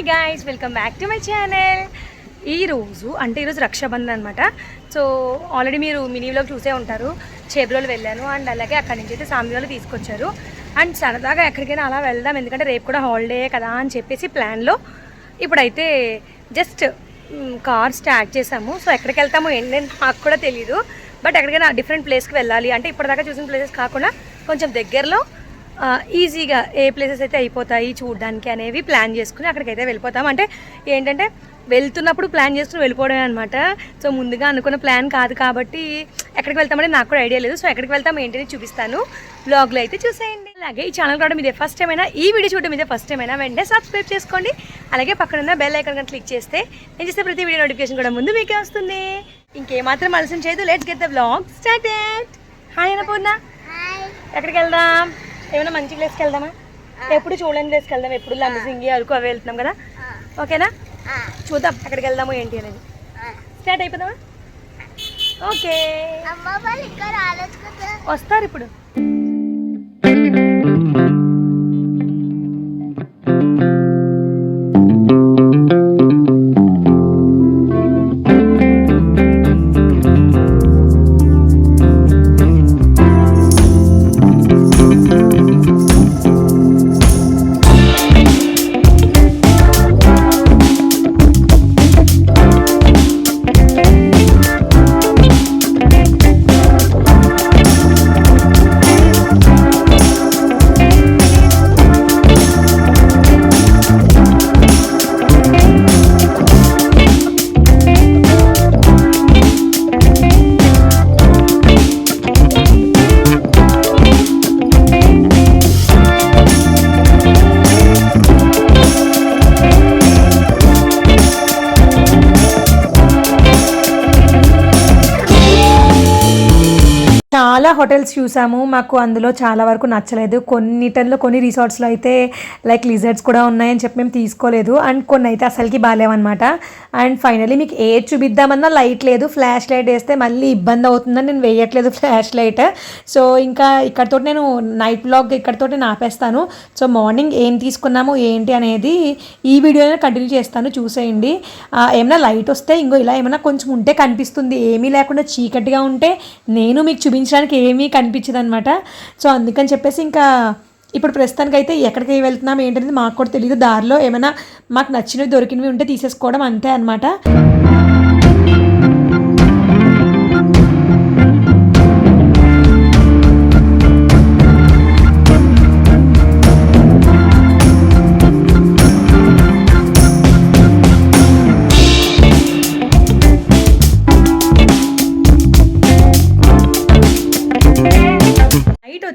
Hi guys welcome back to my channel ఈరోజు అంటే ఈరోజు రక్షాబంధన్ అనమాట సో ఆల్రెడీ మీరు మినీ వ్లాగ్ చూసే ఉంటారు. చేబ్రోలు వెళ్ళాను అండ్ అలాగే అక్కడి నుంచి అయితే సామివాళ్ళు తీసుకొచ్చారు. అండ్ సరదాగా ఎక్కడికైనా అలా వెళ్దాం ఎందుకంటే రేపు కూడా హాలిడే కదా అని చెప్పేసి ప్లాన్లో ఇప్పుడైతే జస్ట్ కార్ స్టార్ట్ చేసాము సో ఎక్కడికి వెళ్తామో ఏంటని నాకు కూడా తెలియదు బట్ ఎక్కడికైనా డిఫరెంట్ ప్లేస్కి వెళ్ళాలి. అంటే ఇప్పటిదాకా చూసిన ప్లేసెస్ కాకుండా కొంచెం దగ్గరలో ఈజీగా ఏ ప్లేసెస్ అయితే అయిపోతాయి చూడడానికి అనేవి ప్లాన్ చేసుకుని అక్కడికైతే వెళ్ళిపోతాం. అంటే ఏంటంటే వెళ్తున్నప్పుడు ప్లాన్ చేసుకుని వెళ్ళిపోవడమే అనమాట సో ముందుగా అనుకున్న ప్లాన్ కాదు కాబట్టి ఎక్కడికి వెళ్తామని నాకు కూడా ఐడియా లేదు. సో ఎక్కడికి వెళ్తాం ఏంటని చూపిస్తాను. బ్లాగ్లో అయితే చూసేయండి. అలాగే ఈ ఛానల్ కూడా మీదే ఫస్ట్ టైం అయినా ఈ వీడియో చూడడం మీదే ఫస్ట్ టైం అయినా వెంటనే సబ్స్క్రైబ్ చేసుకోండి. అలాగే పక్కన ఉన్న బెల్ ఐకాన్ క్లిక్ చేస్తే నేను చేసే ప్రతి వీడియో నోటిఫికేషన్ కూడా ముందు మీకే వస్తుంది. ఇంకేమాత్రం ఆలస్యం చేయదు. Let's get the blog started hi Annapurna ఎక్కడికి వెళ్దాం? ఏమైనా మంచి ప్లేస్కి వెళ్దామా? ఎప్పుడు చూడలేని ప్లేస్కి వెళ్దాం. ఎప్పుడు లంబసింగి అరకు అవి వెళ్తున్నాం కదా. ఓకేనా? చూద్దాం ఎక్కడికి వెళ్దాము ఏంటి అనేది. స్టార్ట్ అయిపోదామా? ఓకే వస్తారు ఇప్పుడు. చాలా హోటల్స్ చూసాము. మాకు అందులో చాలా వరకు నచ్చలేదు. కొన్నిటల్లో కొన్ని రిసార్ట్స్లో అయితే లైక్ లిజర్ట్స్ కూడా ఉన్నాయని చెప్పి మేము తీసుకోలేదు. అండ్ కొన్ని అయితే అసలుకి బాగాలేవన్నమాట అండ్ ఫైనలీ మీకు ఏ చూపిద్దామన్నా లైట్ లేదు. ఫ్లాష్ లైట్ వేస్తే మళ్ళీ ఇబ్బంది అవుతుందని నేను వేయట్లేదు ఫ్లాష్ లైట్. సో ఇంకా ఇక్కడతో నేను నైట్ బ్లాగ్ ఇక్కడతో నేను ఆపేస్తాను సో మార్నింగ్ ఏం తీసుకున్నాము ఏంటి అనేది ఈ వీడియోనే కంటిన్యూ చేస్తాను. చూసేయండి. ఏమైనా లైట్ వస్తే ఇంకో ఇలా ఏమైనా కొంచెం ఉంటే కనిపిస్తుంది. ఏమీ లేకుండా చీకటిగా ఉంటే నేను మీకు చూపించడానికి ఏమీ కనిపించదు అనమాట సో అందుకని చెప్పేసి ఇంకా ఇప్పుడు ప్రస్తుతానికి అయితే ఎక్కడికి వెళ్తున్నాం ఏంటనేది మాకు కూడా తెలియదు దారిలో ఏమైనా మాకు నచ్చినవి దొరికినవి ఉంటే తీసేసుకోవడం అంతే అనమాట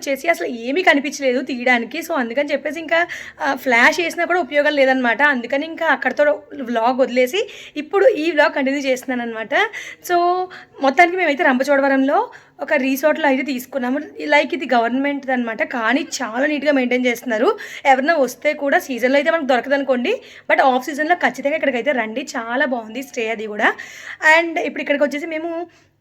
వచ్చేసి అసలు ఏమీ కనిపించలేదు తీయడానికి. సో అందుకని చెప్పేసి ఇంకా ఫ్లాష్ వేసినా కూడా ఉపయోగం లేదనమాట. అందుకని ఇంకా అక్కడతో వ్లాగ్ వదిలేసి ఇప్పుడు ఈ వ్లాగ్ కంటిన్యూ చేస్తున్నాను అనమాట సో మొత్తానికి మేమైతే రంపచోడవరంలో ఒక రిసార్ట్లో అయితే తీసుకున్నాము. లైక్ ఇది గవర్నమెంట్ అనమాట కానీ చాలా నీట్గా మెయింటైన్ చేస్తున్నారు. ఎవరైనా వస్తే కూడా సీజన్లో అయితే మనకు దొరకదు అనుకోండి. బట్ ఆఫ్ సీజన్లో ఖచ్చితంగా ఇక్కడికైతే రండి. చాలా బాగుంది స్టే అది కూడా. అండ్ ఇప్పుడు ఇక్కడికి వచ్చేసి మేము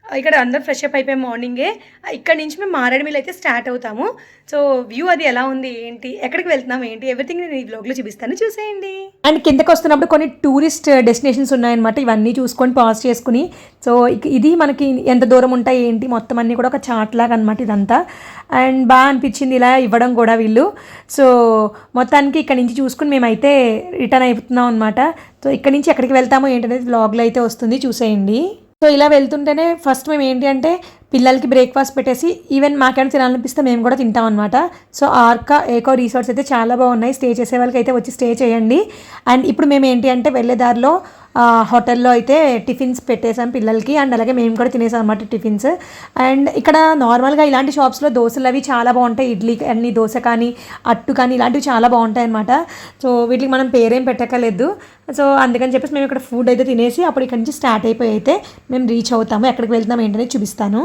ఇక్కడ అందరు ఫ్రెష్ అప్ అయిపోయి మార్నింగే ఇక్కడ నుంచి మేము మారేడుమిల్ అయితే స్టార్ట్ అవుతాము. సో వ్యూ అది ఎలా ఉంది ఏంటి ఎక్కడికి వెళ్తున్నాం ఏంటి ఎవ్రీథింగ్ నేను ఈ బ్లాగ్లో చూపిస్తాను. చూసేయండి. అండ్ కిందకి వస్తున్నప్పుడు కొన్ని టూరిస్ట్ డెస్టినేషన్స్ uh, ఉన్నాయన్నమాట. ఇవన్నీ చూసుకొని పాజ్ చేసుకుని. సో ఇది మనకి ఎంత దూరం ఉంటాయి ఏంటి మొత్తం అన్నీ కూడా ఒక చాట్ లాగా అనమాట ఇదంతా. అండ్ బాగా అనిపించింది ఇలా ఇవ్వడం కూడా వీళ్ళు. సో మొత్తానికి ఇక్కడ నుంచి చూసుకుని మేమైతే రిటర్న్ అయిపోతున్నాం అనమాట సో ఇక్కడ నుంచి ఎక్కడికి వెళ్తామో ఏంటనేది బ్లాగ్లో అయితే వస్తుంది. చూసేయండి. సో ఇలా వెళ్తుంటేనే ఫస్ట్ మేము ఏంటి అంటే పిల్లలకి బ్రేక్ఫాస్ట్ పెట్టేసి ఈవెన్ మాకేమైనా తినాలనిపిస్తే మేము కూడా తింటాం అనమాట సో ఆర్కా ఏకో రిసార్ట్స్ అయితే చాలా బాగున్నాయి. స్టే చేసే వాళ్ళకి అయితే వచ్చి స్టే చేయండి. అండ్ ఇప్పుడు మేము ఏంటి అంటే వెళ్ళే దారిలో హోటల్లో అయితే టిఫిన్స్ పెట్టేసాం పిల్లలకి. అండ్ అలాగే మేము కూడా తినేసాం అనమాట టిఫిన్స్. అండ్ ఇక్కడ నార్మల్గా ఇలాంటి షాప్స్లో దోశలు అవి చాలా బాగుంటాయి. ఇడ్లీ అన్ని దోశ కానీ అట్టు కానీ ఇలాంటివి చాలా బాగుంటాయి అనమాట సో వీటికి మనం పేరేం పెట్టక్కర్లేదు. సో అందుకని చెప్పేసి మేము ఇక్కడ ఫుడ్ అయితే తినేసి అప్పుడు ఇక్కడ నుంచి స్టార్ట్ అయిపోయి అయితే మేము రీచ్ అవుతాము. ఎక్కడికి వెళ్తున్నాం ఏంటనేది చూపిస్తాను.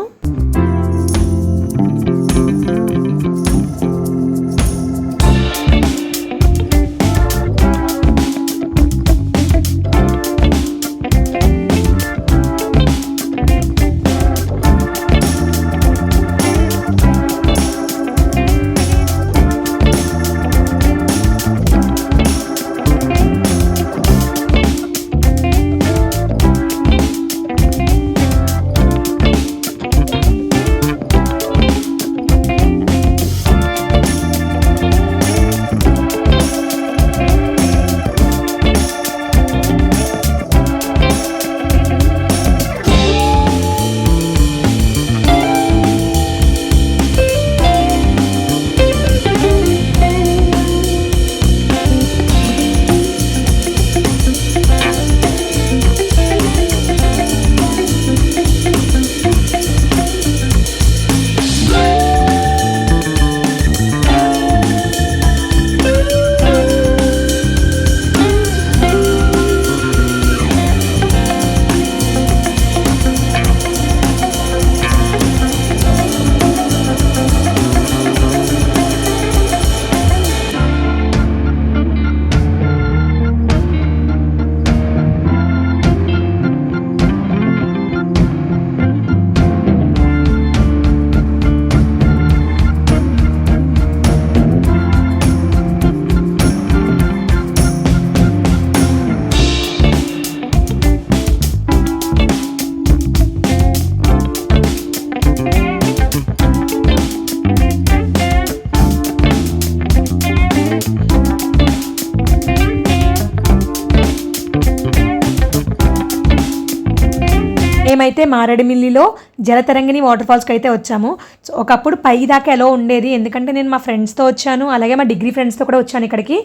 మేమైతే మారేడుమిల్లిలో జలతరంగిణి వాటర్ ఫాల్స్కి అయితే వచ్చాము. సో ఒకప్పుడు పై దాకా ఎలా ఉండేది? ఎందుకంటే నేను మా ఫ్రెండ్స్తో వచ్చాను. అలాగే మా డిగ్రీ ఫ్రెండ్స్తో కూడా వచ్చాను ఇక్కడికి.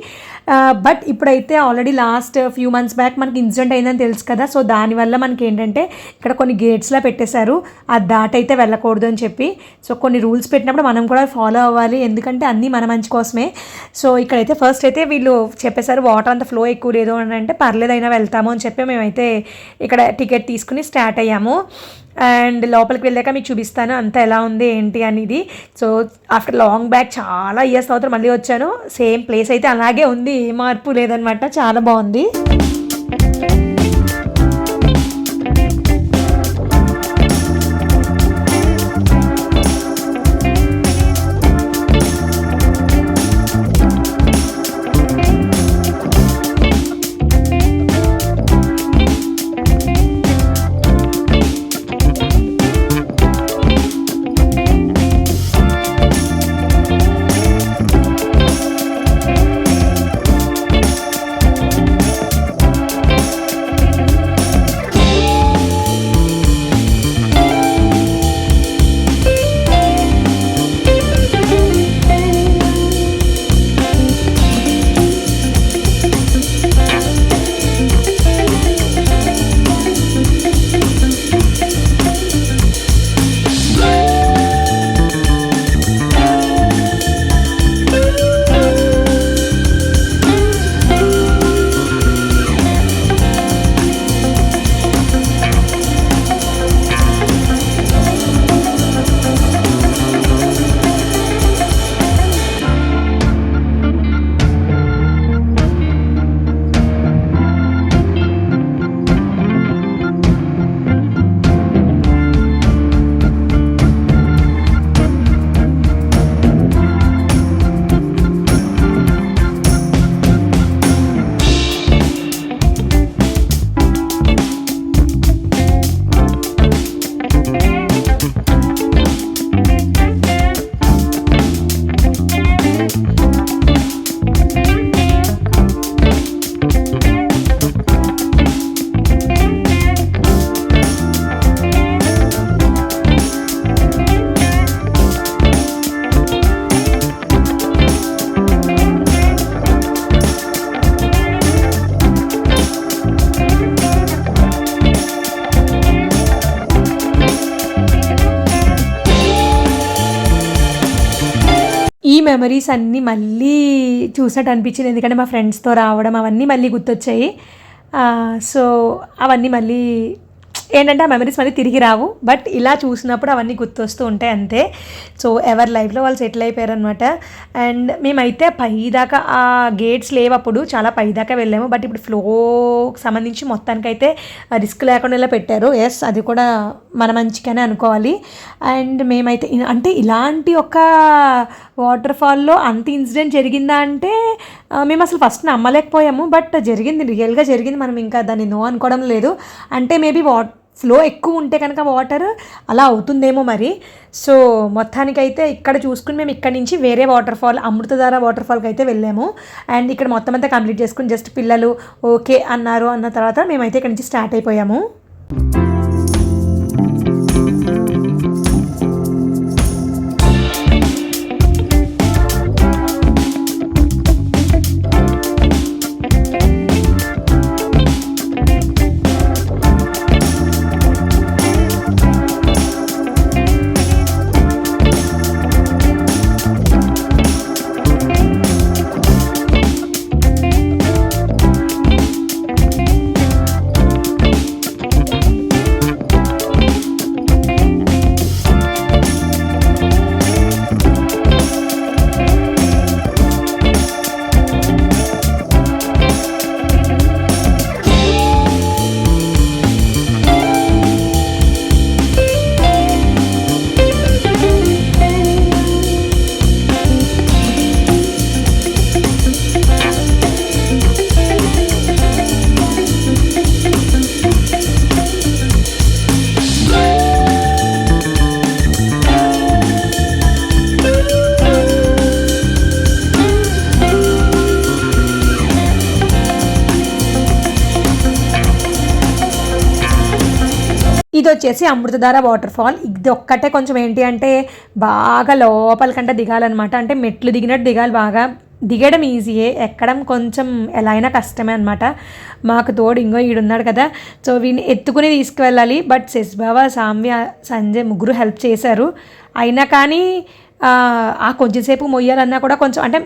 బట్ ఇప్పుడైతే already last few months back మనకి ఇన్సిడెంట్ అయిందని తెలుసు కదా. సో దానివల్ల మనకి ఏంటంటే ఇక్కడ కొన్ని గేట్స్లా పెట్టేశారు. ఆ దాటైతే వెళ్ళకూడదు అని చెప్పి. సో కొన్ని రూల్స్ పెట్టినప్పుడు మనం కూడా ఫాలో అవ్వాలి. ఎందుకంటే అన్నీ మన మంచి కోసమే. సో ఇక్కడైతే ఫస్ట్ అయితే వీళ్ళు చెప్పేశారు వాటర్ అంత ఫ్లో ఎక్కువ లేదు అని అంటే పర్లేదైనా వెళ్తాము అని చెప్పి మేమైతే ఇక్కడ టికెట్ తీసుకుని స్టార్ట్ అయ్యాము. అండ్ లోపలికి వెళ్ళాక మీకు చూపిస్తాను అంతా ఎలా ఉంది ఏంటి అనేది. సో ఆఫ్టర్ లాంగ్ బ్యాక్ చాలా ఇయర్స్ తర్వాత మళ్ళీ వచ్చాను. సేమ్ ప్లేస్ అయితే అలాగే ఉంది ఏ మార్పు లేదనమాట చాలా బాగుంది. మెమరీస్ అన్నీ మళ్ళీ చూసినట్టు అనిపించింది. ఎందుకంటే మా ఫ్రెండ్స్తో రావడం అవన్నీ మళ్ళీ గుర్తొచ్చాయి. సో అవన్నీ మళ్ళీ ఏంటంటే ఆ మెమరీస్ మళ్ళీ తిరిగి రావు. బట్ ఇలా చూసినప్పుడు అవన్నీ గుర్తొస్తూ ఉంటాయి అంతే. సో ఎవరి లైఫ్లో వాళ్ళు సెటిల్ అయిపోయారు అనమాట అండ్ మేమైతే పై దాకా ఆ గేట్స్ లేవప్పుడు చాలా పై దాకా వెళ్ళాము. బట్ ఇప్పుడు ఫ్లోకి సంబంధించి మొత్తానికైతే రిస్క్ లేకుండా ఇలా పెట్టారు. ఎస్ అది కూడా మన మంచిగానే అనుకోవాలి. అండ్ మేమైతే అంటే ఇలాంటి ఒక వాటర్ ఫాల్లో అంత ఇన్సిడెంట్ జరిగిందా అంటే మేము అసలు ఫస్ట్ నమ్మలేకపోయాము బట్ జరిగింది రియల్గా జరిగింది. మనం ఇంకా దాన్ని నో అనుకోవడం లేదు. అంటే మేబీ వాట్ ఫ్లో ఎక్కువ ఉంటే కనుక వాటర్ అలా అవుతుందేమో మరి. సో మొత్తానికైతే ఇక్కడ చూసుకుని మేము ఇక్కడ నుంచి వేరే వాటర్ ఫాల్ అమృతధార వాటర్ ఫాల్కి అయితే వెళ్ళాము. అండ్ ఇక్కడ మొత్తం అంతా కంప్లీట్ చేసుకుని జస్ట్ పిల్లలు ఓకే అన్నారు అన్న తర్వాత మేమైతే ఇక్కడ నుంచి స్టార్ట్ అయిపోయాము. వచ్చేసి అమృతధార వాటర్ ఫాల్ ఇది ఒక్కటే కొంచెం ఏంటి అంటే బాగా లోపలికంటే దిగాలన్నమాట. అంటే మెట్లు దిగినట్టు దిగాలి బాగా. దిగడం ఈజీయే ఎక్కడం కొంచెం ఎలా అయినా కష్టమే అనమాట మాకు తోడు ఇంకో ఈడున్నాడు కదా. సో వీడిని ఎత్తుకుని తీసుకువెళ్ళాలి. బట్ శశిబాబా సామ్య సంజయ్ ముగ్గురు హెల్ప్ చేశారు. అయినా కానీ ఆ, కొంచెంసేపు మొయ్యాలన్నా కూడా కొంచెం అంటే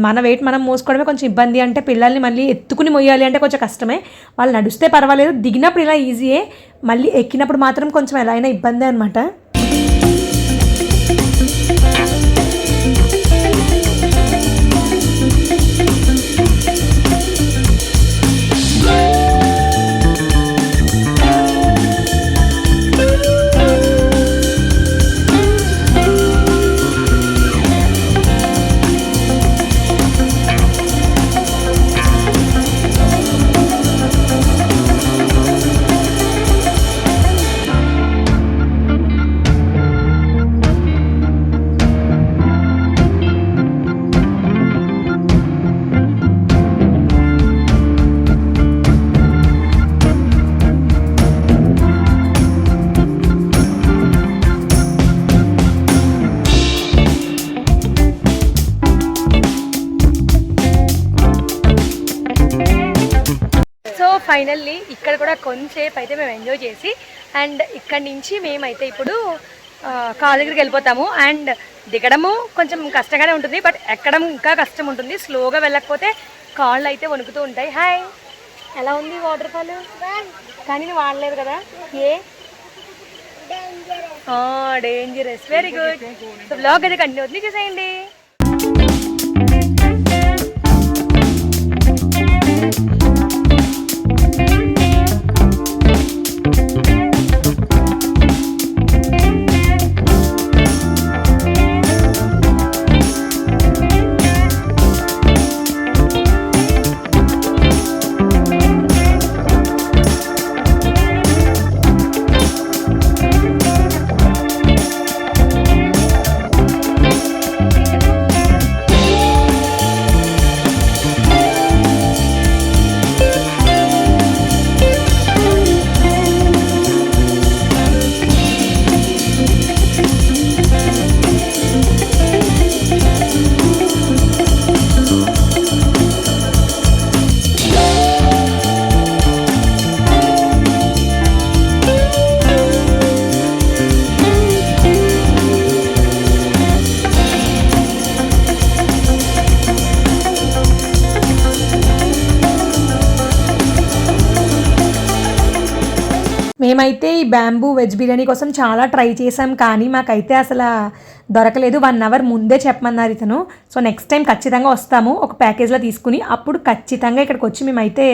మన వెయిట్ మనం మోసుకోవడమే కొంచెం ఇబ్బంది. అంటే పిల్లల్ని మళ్ళీ ఎత్తుకుని మొయ్యాలి అంటే కొంచెం కష్టమే. వాళ్ళు నడిస్తే పర్వాలేదు. దిగినప్పుడు ఇలా ఈజీయే మళ్ళీ ఎక్కినప్పుడు మాత్రం కొంచెం ఎలా అయినా ఇబ్బంది అనమాట ఫైనల్లీ ఇక్కడ కూడా కొంచెంసేపు అయితే మేము ఎంజాయ్ చేసి అండ్ ఇక్కడ నుంచి మేమైతే ఇప్పుడు కాళ్ళ దగ్గరికి వెళ్ళిపోతాము. అండ్ దిగడము కొంచెం కష్టంగానే ఉంటుంది బట్ ఎక్కడం ఇంకా కష్టం ఉంటుంది. స్లోగా వెళ్ళకపోతే కాళ్ళు అయితే వణుకుతూ ఉంటాయి. హాయ్! ఎలా ఉంది వాటర్ ఫాల్? కానీ నువ్వు వాడలేదు కదా. ఏ? Dangerous very good so blog అయితే కంటిన్యూ అవుతుంది. చూసేయండి. మేమైతే ఈ బ్యాంబూ వెజ్ బిర్యానీ కోసం చాలా ట్రై చేసాం కానీ మాకైతే అసలు దొరకలేదు. వన్ అవర్ ముందే చెప్పమన్నారు ఇతను. సో నెక్స్ట్ టైం ఖచ్చితంగా వస్తాము. ఒక ప్యాకేజ్లో తీసుకుని అప్పుడు ఖచ్చితంగా ఇక్కడికి వచ్చి మేమైతే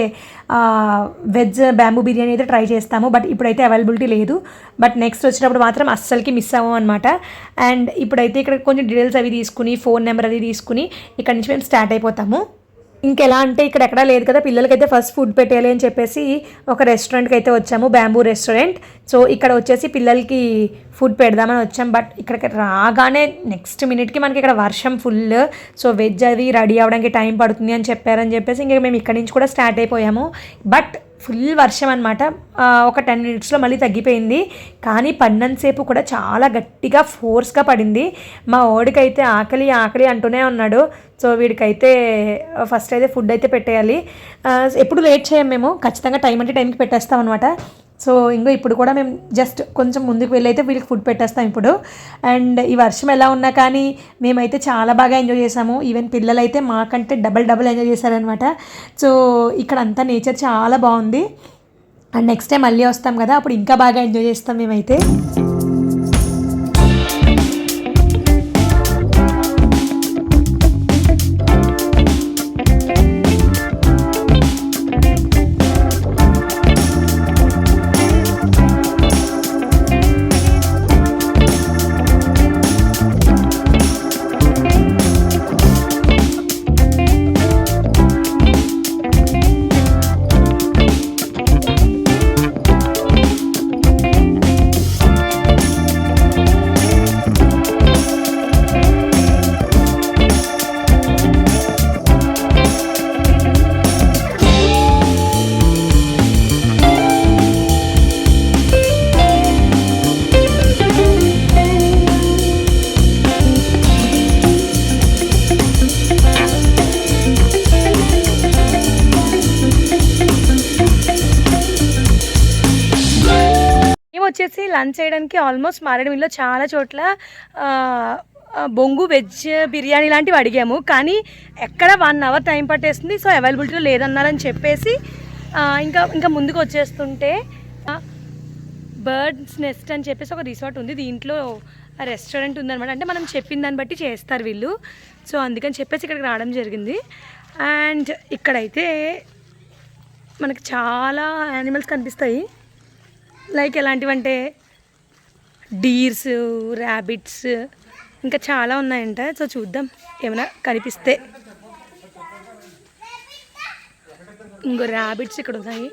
వెజ్ బ్యాంబూ బిర్యానీ అయితే ట్రై చేస్తాము. బట్ ఇప్పుడైతే అవైలబిలిటీ లేదు. బట్ నెక్స్ట్ వచ్చినప్పుడు మాత్రం అస్సలకి మిస్ అవ్వం అనమాట అండ్ ఇప్పుడైతే ఇక్కడ కొంచెం డీటెయిల్స్ అవి తీసుకుని ఫోన్ నెంబర్ అది తీసుకుని ఇక్కడ నుంచి మేము స్టార్ట్ అయిపోతాము. ఇంకెలా అంటే ఇక్కడ ఎక్కడా లేదు కదా పిల్లలకైతే ఫస్ట్ ఫుడ్ పెట్టాలి అని చెప్పేసి ఒక రెస్టారెంట్కి అయితే వచ్చాము బ్యాంబూ రెస్టారెంట్ సో ఇక్కడ వచ్చేసి పిల్లలకి ఫుడ్ పెడదామని వచ్చాం. బట్ ఇక్కడికి రాగానే నెక్స్ట్ మినిట్కి మనకి ఇక్కడ వర్షం ఫుల్ సో వెజ్ అది రెడీ అవ్వడానికి టైం పడుతుంది అని చెప్పారని చెప్పేసి ఇంకా మేము ఇక్కడ నుంచి కూడా స్టార్ట్ అయిపోయాము. బట్ ఫుల్ వర్షం అనమాట ఒక టెన్ మినిట్స్లో మళ్ళీ తగ్గిపోయింది. కానీ పన్నంతసేపు కూడా చాలా గట్టిగా ఫోర్స్గా పడింది. మా ఓడికైతే ఆకలి ఆకలి అంటూనే ఉన్నాడు. సో వీడికైతే ఫస్ట్ అయితే ఫుడ్ అయితే పెట్టేయాలి. ఎప్పుడు లేట్ చేయం మేము. ఖచ్చితంగా టైం అంటే టైంకి పెట్టేస్తాం అనమాట సో ఇంకో ఇప్పుడు కూడా మేము జస్ట్ కొంచెం ముందుకు వెళ్ళైతే వీళ్ళకి ఫుడ్ పెట్టేస్తాం ఇప్పుడు. అండ్ ఈ వర్షం ఎలా ఉన్నా కానీ మేమైతే చాలా బాగా ఎంజాయ్ చేసాము. ఈవెన్ పిల్లలు అయితే మాకంటే డబల్ డబల్ ఎంజాయ్ చేశారనమాట సో ఇక్కడ అంతా నేచర్ చాలా బాగుంది. అండ్ నెక్స్ట్ టైం మళ్ళీ వస్తాం కదా అప్పుడు ఇంకా బాగా ఎంజాయ్ చేస్తాం మేమైతే. లంచ్ చేయడానికి ఆల్మోస్ట్ మారేడుమిల్లో చాలా చోట్ల బొంగు వెజ్ బిర్యానీ లాంటివి అడిగాము. కానీ ఎక్కడ వన్ అవర్ టైం పట్టేస్తుంది సో అవైలబిలిటీలో లేదన్నారని చెప్పేసి ఇంకా ఇంకా ముందుకు వచ్చేస్తుంటే బర్డ్స్ నెస్ట్ అని చెప్పేసి ఒక రిసార్ట్ ఉంది. దీంట్లో రెస్టారెంట్ ఉందన్నమాట. అంటే మనం చెప్పిన దాన్ని బట్టి చేస్తారు వీళ్ళు. సో అందుకని చెప్పేసి ఇక్కడికి రావడం జరిగింది. అండ్ ఇక్కడైతే మనకు చాలా యానిమల్స్ కనిపిస్తాయి. లైక్ ఎలాంటివంటే డీర్స్ ర్యాబిట్స్ ఇంకా చాలా ఉన్నాయంట. సో చూద్దాం. ఏమైనా కనిపిస్తే. ఇంకో ర్యాబిట్స్ ఇక్కడ ఉన్నాయి.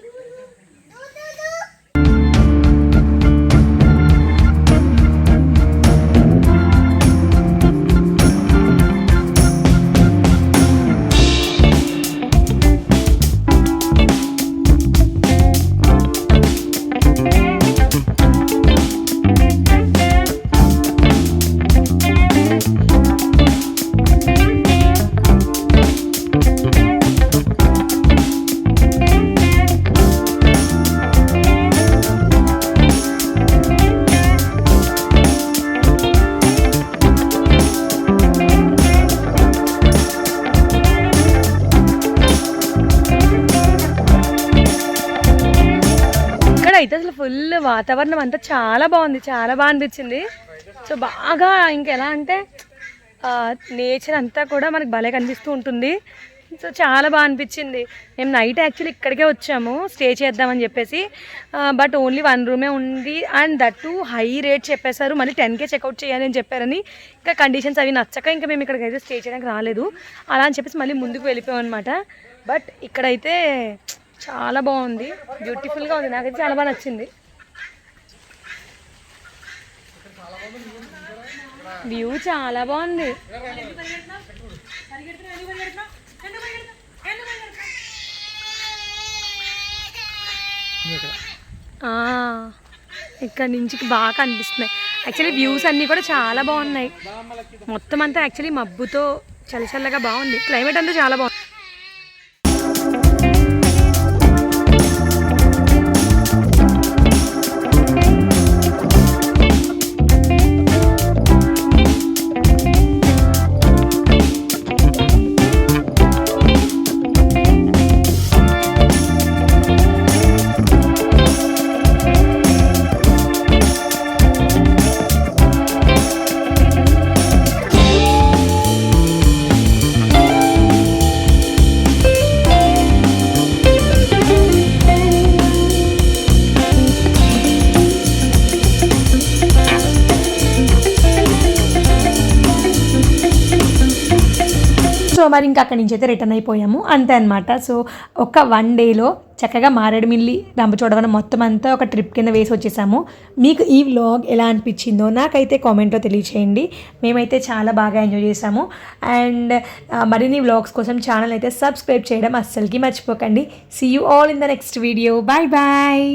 వాతావరణం అంతా చాలా బాగుంది చాలా బాగా అనిపించింది. సో బాగా ఇంకెలా అంటే నేచర్ అంతా కూడా మనకి భలే కనిపిస్తూ ఉంటుంది. సో చాలా బాగా అనిపించింది. మేము నైట్ యాక్చువల్లీ ఇక్కడికే వచ్చాము స్టే చేద్దామని చెప్పేసి. బట్ ఓన్లీ వన్ రూమే ఉంది. And that too high rate చెప్పేశారు. మళ్ళీ టెన్కే చెక్అవుట్ చేయాలి అని చెప్పారని. ఇంకా కండిషన్స్ అవి నచ్చక ఇంకా మేము ఇక్కడికి స్టే చేయడానికి రాలేదు. అలా అని చెప్పేసి మళ్ళీ ముందుకు వెళ్ళిపోయాం అనమాట బట్ ఇక్కడైతే చాలా బాగుంది. బ్యూటిఫుల్గా ఉంది. నాకైతే చాలా బాగా నచ్చింది. వ్యూ చాలా బాగుంది. ఆ, ఇక్కడ నుంచి బాగా కనిపిస్తున్నాయి. యాక్చువల్లీ వ్యూస్ అన్నీ కూడా చాలా బాగున్నాయి. మొత్తం అంతా యాక్చువల్లీ మబ్బుతో చల్లచల్లగా బాగుంది. క్లైమేట్ అంతా చాలా బాగుంది. మరి ఇంకా అక్కడి నుంచి అయితే రిటర్న్ అయిపోయాము. అంతే అనమాట సో ఒక వన్ డేలో చక్కగా మారేడుమిల్లి రంపచోడవరం మొత్తం అంతా ఒక ట్రిప్ కింద వేసి వచ్చేసాము. మీకు ఈ వ్లాగ్ ఎలా అనిపించిందో నాకైతే కామెంట్లో తెలియచేయండి. మేమైతే చాలా బాగా ఎంజాయ్ చేసాము. అండ్ మరిన్ని వ్లాగ్స్ కోసం ఛానల్ అయితే సబ్స్క్రైబ్ చేయడం అస్సలకి మర్చిపోకండి. See you all in the next video bye bye